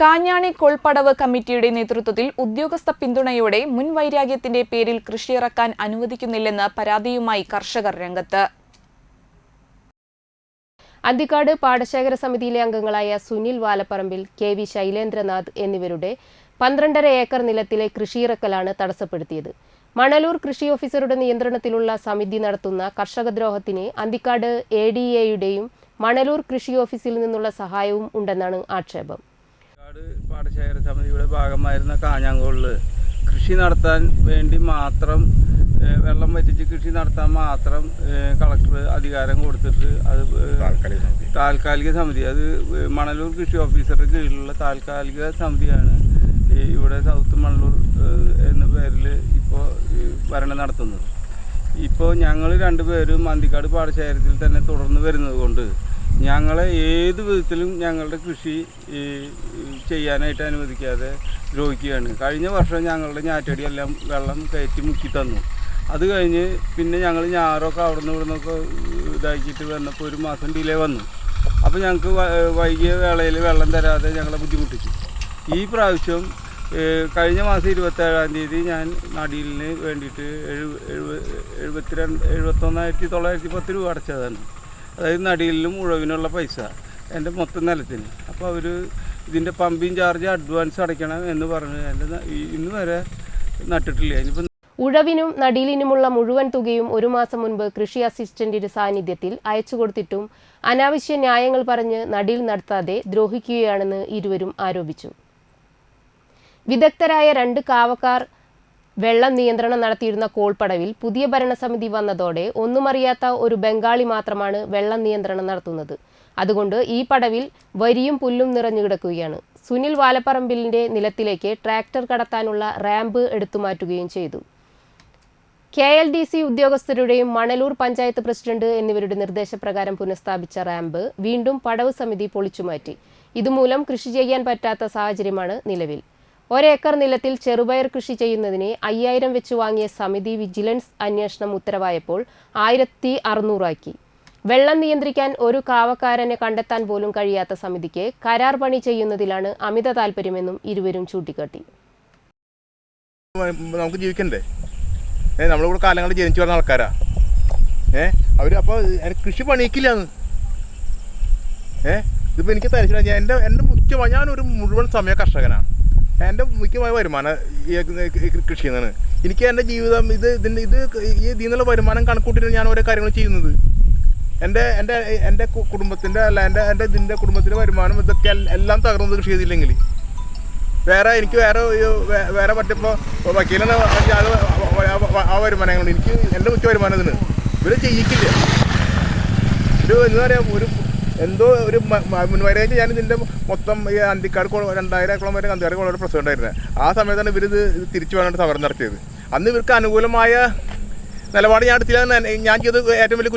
കാഞ്ഞാണി കൊൾപ്പടവ് കമ്മിറ്റിയുടെ നേതൃത്വത്തിൽ ഉദ്യോഗസ്ഥ പിന്തുണയോടെ മുൻ വൈരാഗ്യത്തിന്റെ പേരിൽ കൃഷിയിറക്കാൻ അനുവദിക്കുന്നില്ലെന്ന് പരാതിയുമായി കർഷകർ രംഗത്ത്. അന്തിക്കാട് പാടശേഖര സമിതിയിലെ അംഗങ്ങളായ സുനിൽ വാലപ്പറമ്പിൽ കെ വി ശൈലേന്ദ്രനാഥ് എന്നിവരുടെ പന്ത്രണ്ടര ഏക്കർ നിലത്തിലെ കൃഷിയിറക്കലാണ് തടസ്സപ്പെടുത്തിയത്. മണലൂർ കൃഷി ഓഫീസറുടെ നിയന്ത്രണത്തിലുള്ള സമിതി നടത്തുന്ന കർഷകദ്രോഹത്തിന് അന്തിക്കാട് എ ഡി എയുടെയും മണലൂർ കൃഷി ഓഫീസിൽ നിന്നുള്ള സഹായവും ഉണ്ടെന്നാണ് ആക്ഷേപം. പാടശേഖര സമിതിയുടെ ഭാഗമായിരുന്ന കാഞ്ഞാങ്കോളിൽ കൃഷി നടത്താൻ വേണ്ടി മാത്രം വെള്ളം വറ്റിച്ച് കൃഷി നടത്താൻ മാത്രം കളക്ടർ അധികാരം കൊടുത്തിട്ട് അത് താൽക്കാലിക സമിതി. അത് മണലൂർ കൃഷി ഓഫീസറുടെ കീഴിലുള്ള താൽക്കാലിക സമിതിയാണ് ഇവിടെ സൗത്ത് മണലൂർ എന്ന പേരിൽ ഇപ്പോൾ ഭരണം നടത്തുന്നത്. ഇപ്പോൾ ഞങ്ങൾ രണ്ടുപേരും അന്തിക്കാട് പാടശേഖരത്തിൽ തന്നെ തുടർന്ന് വരുന്നത് കൊണ്ട് ഞങ്ങളെ ഏത് വിധത്തിലും ഞങ്ങളുടെ കൃഷി ചെയ്യാനായിട്ട് അനുവദിക്കാതെ ദ്രോഹിക്കുകയാണ്. കഴിഞ്ഞ വർഷം ഞങ്ങളുടെ ഞാറ്റടിയെല്ലാം വെള്ളം കയറ്റി മുക്കി തന്നു. അത് കഴിഞ്ഞ് പിന്നെ ഞങ്ങൾ ഞാറൊക്കെ അവിടെ നിന്ന് ഇവിടെ നിന്നൊക്കെ ഇതാക്കിയിട്ട് വന്നപ്പോൾ ഒരു മാസം ഡിലേ വന്നു. അപ്പോൾ ഞങ്ങൾക്ക് വൈകിയ വേളയിൽ വെള്ളം തരാതെ ഞങ്ങളെ ബുദ്ധിമുട്ടിച്ചു. ഈ പ്രാവശ്യം കഴിഞ്ഞ മാസം ഇരുപത്തേഴാം തീയതി ഞാൻ നടീലിന് വേണ്ടിയിട്ട് എഴുപ എഴുപ- എഴുപത്തിരണ്ട് എഴുപത്തൊന്നായിരത്തി തൊള്ളായിരത്തി പത്ത് രൂപ അടച്ചതാണ്. അതായത് നടിയിലും ഉഴവിനുള്ള പൈസ എന്റെ മൊത്തം നിലത്തിന്. അപ്പോൾ അവർ ഇതിന്റെ പമ്പിങ് ചാർജ് അഡ്വാൻസ് അടയ്ക്കണം എന്ന് പറഞ്ഞു. എന്റെ ഇന്ന് വരെ നട്ടിട്ടില്ല. ഇനിയിപ്പോൾ ഉഴവിനും നടീലിനുമുള്ള മുഴുവൻ തുകയും ഒരു മാസം മുൻപ് കൃഷി അസിസ്റ്റന്റിന്റെ സാന്നിധ്യത്തിൽ അയച്ചു കൊടുത്തിട്ടും അനാവശ്യ ന്യായങ്ങൾ പറഞ്ഞ് നടീൽ നടത്താതെ ദ്രോഹിക്കുകയാണെന്ന് ഇരുവരും ആരോപിച്ചു. വിദഗ്ധരായ രണ്ട് കാവക്കാർ വെള്ളം നിയന്ത്രണം നടത്തിയിരുന്ന കോൾപ്പടവിൽ പുതിയ ഭരണസമിതി വന്നതോടെ ഒന്നുമറിയാത്ത ഒരു ബംഗാളി മാത്രമാണ് വെള്ളം നിയന്ത്രണം നടത്തുന്നത്. അതുകൊണ്ട് ഈ പടവിൽ വരിയും പുല്ലും നിറഞ്ഞു കിടക്കുകയാണ്. സുനിൽ വാലപ്പറമ്പിലിന്റെ നിലത്തിലേക്ക് ട്രാക്ടർ കടത്താനുള്ള റാമ്പ് എടുത്തുമാറ്റുകയും ചെയ്തു. കെ എൽ ഡി സി ഉദ്യോഗസ്ഥരുടെയും മണലൂർ പഞ്ചായത്ത് പ്രസിഡന്റ് എന്നിവരുടെ നിർദ്ദേശപ്രകാരം പുനഃസ്ഥാപിച്ച റാമ്പ് വീണ്ടും പടവ് സമിതി പൊളിച്ചുമാറ്റി. ഇതുമൂലം കൃഷി ചെയ്യാൻ പറ്റാത്ത സാഹചര്യമാണ് നിലവിൽ. ഒരേക്കർ നിലത്തിൽ ചെറുപയർ കൃഷി ചെയ്യുന്നതിന് അയ്യായിരം വെച്ച് വാങ്ങിയ സമിതി വിജിലൻസ് അന്വേഷണം ഉത്തരവായപ്പോൾ ആയിരത്തി അറുന്നൂറാക്കി. വെള്ളം നിയന്ത്രിക്കാൻ ഒരു കാവക്കാരനെ കണ്ടെത്താൻ പോലും കഴിയാത്ത സമിതിക്ക് കരാർ പണി ചെയ്യുന്നതിലാണ് അമിത താല്പര്യമെന്നും ഇരുവരും ചൂണ്ടിക്കാട്ടി. നമുക്ക് ജീവിക്കണ്ടേ? ഏ നമ്മളിവിടെ കാലങ്ങൾ ജനിച്ചു വരുന്ന ആൾക്കാരാ. ഏ അവർ അപ്പോൾ കൃഷി പണിയിക്കില്ല ഏഹ് ഇതിപ്പോൾ എനിക്ക് തരച്ചില്ല എന്റെ എന്റെ മുഖ്യമായി ഞാനൊരു മുഴുവൻ സമയ കർഷകനാണ്. എന്റെ മുഖ്യമായ വരുമാനം ഈ കൃഷിയിൽ എനിക്ക് എന്റെ ജീവിതം ഇത് ഇതിന്റെ ഇത് ഈ ഇതിൽ വരുമാനം കണക്കൂട്ടിയിട്ട് ഞാൻ ഓരോ കാര്യങ്ങൾ ചെയ്യുന്നത്. എന്റെ എന്റെ എന്റെ കുടുംബത്തിന്റെ അല്ല എന്റെ എന്റെ ഇതിന്റെ കുടുംബത്തിന്റെ വരുമാനം ഇതൊക്കെ എല്ലാം തകർന്നത് കൃഷി ചെയ്തില്ലെങ്കിൽ. വേറെ എനിക്ക് വേറെ വേറെ പറ്റിപ്പോൾ വക്കീലെന്ന് പറഞ്ഞാൽ ആ വരുമാനങ്ങൾ എനിക്ക് എന്റെ മുഖ്യ വരുമാനം ഇതിന്. ഇവർ ചെയ്യിക്കില്ല. ഒരു എന്താ പറയുക ഒരു എന്തോ ഒരു മ- മ- മുൻവരായിട്ട് ഞാൻ ഇതിന്റെ മൊത്തം ഈ അന്തിക്കാട് കൊ- രണ്ടായിരം ഏക്കളം വരെ അന്തിക്കാട് കൊള്ളൊരു പ്രസിഡന്റ് ആ സമയത്താണ് ഇവരിത് ഇത് തിരിച്ചു വേണ്ടിട്ട് സമരം നടത്തിയത്. അന്ന് ഇവർക്ക് അനുകൂലമായ നിലപാട് ഞാൻ എടുത്തില്ല ഞാൻ ചെയ്ത് ഏറ്റവും വലിയ